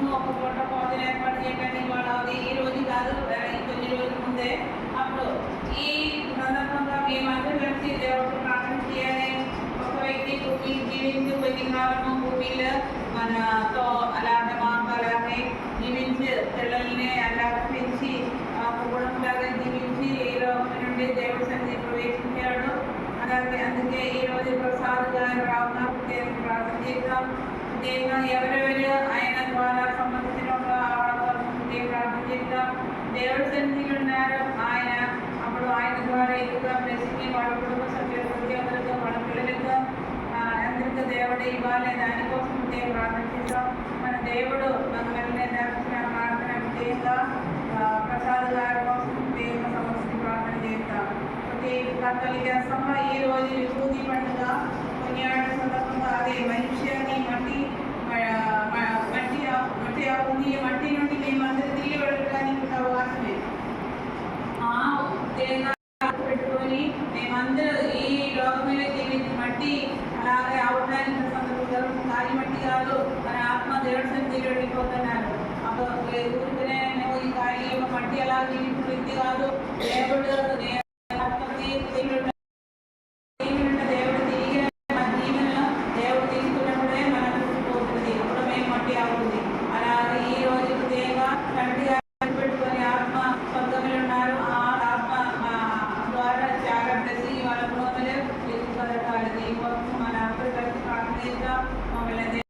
మనము ఒక పూట భోజనం ఏర్పాటు చేయడానికి ఇవాళ అది ఈ రోజు కాదు కొన్ని రోజుల ముందే. అప్పుడు ఈ సందర్భంగా మేమందరం కలిసి దేవుడు ప్రార్థన చేయాలి. ఒక వ్యక్తి భూమి జీవించి కొద్ది కాలము భూమిలో మనతో అలాంటి మాకు అలాగే జీవించి పిల్లల్ని అలాగే పెంచి ఆ కుటుంబంలాగా జీవించి ఈ రోజు నుండి దేవుడి సన్నిధి ప్రవేశించాడు. అలాగే అందుకే ఈ రోజు ప్రసాద్ గారు రావున్నారు దేవుని ప్రార్థన చేద్దాం. దేవుడు ఎవరెవరు ద్వారా సంబంధించిన దేవుని ప్రార్థన చేద్దాం. దేవుడి సన్నిధిలో ఉన్నారు. ఆయన అప్పుడు ఆయన ద్వారా ఎక్కువగా బ్లెస్సింగ్ వాళ్ళ కుటుంబ సభ్యుల ఉద్యోగులతో వాళ్ళ పిల్లలతో అందరితో అందరికీ దేవుడు ఇవ్వాలి దానికోసం దేవుడు ప్రార్థన చేద్దాం. మన దేవుడు మనల్ని దర్శన ప్రార్థన చేద్దాం ప్రసాద్ గారి కోసం దేవుని సమస్య ప్రార్థన చేద్దాం ప్రతి కథలు చేస్తామో ఈ రోజు విభూతి పండుగ ఆ- నీ అవుతుంది మట్టి నుండి మేమందరూ తిరిగి వెళ్ళడానికి ఒక అవకాశమే ఆ ఉద్యోగాలు పెట్టుకొని మేమందరూ ఈ లోకం మీద జీవించి మట్టి అలాగే అవడానికి సందర్భం కాలి మట్టి కాదు మన ఆత్మ దేవుడి సన్నిధిలో వెళ్ళిపోతున్నారు అప్పుడు ఊరికనే ఈ ఖాళీ మట్టి అలా జీవించిన వ్యక్తి కాదు దేవుడు ఆత్మకి దేవుడు దేవుడు దేవుడు తిరిగి మన జీవనంలో దేవుడు తీసుకున్నప్పుడే మనకు పోతుంది అప్పుడు మేము మట్టి అవుతుంది అలాగే ఈ రోజు హృదయంగా తండ్రి గారు పెట్టుకొని ఆత్మ స్వర్గంలో ఉన్నారు ఆ ఆత్మ ఆ, ద్వారా చాలా ప్రతి పథకాలు గృహంలో మన అందరికీ కలిసి మమ్మల్ని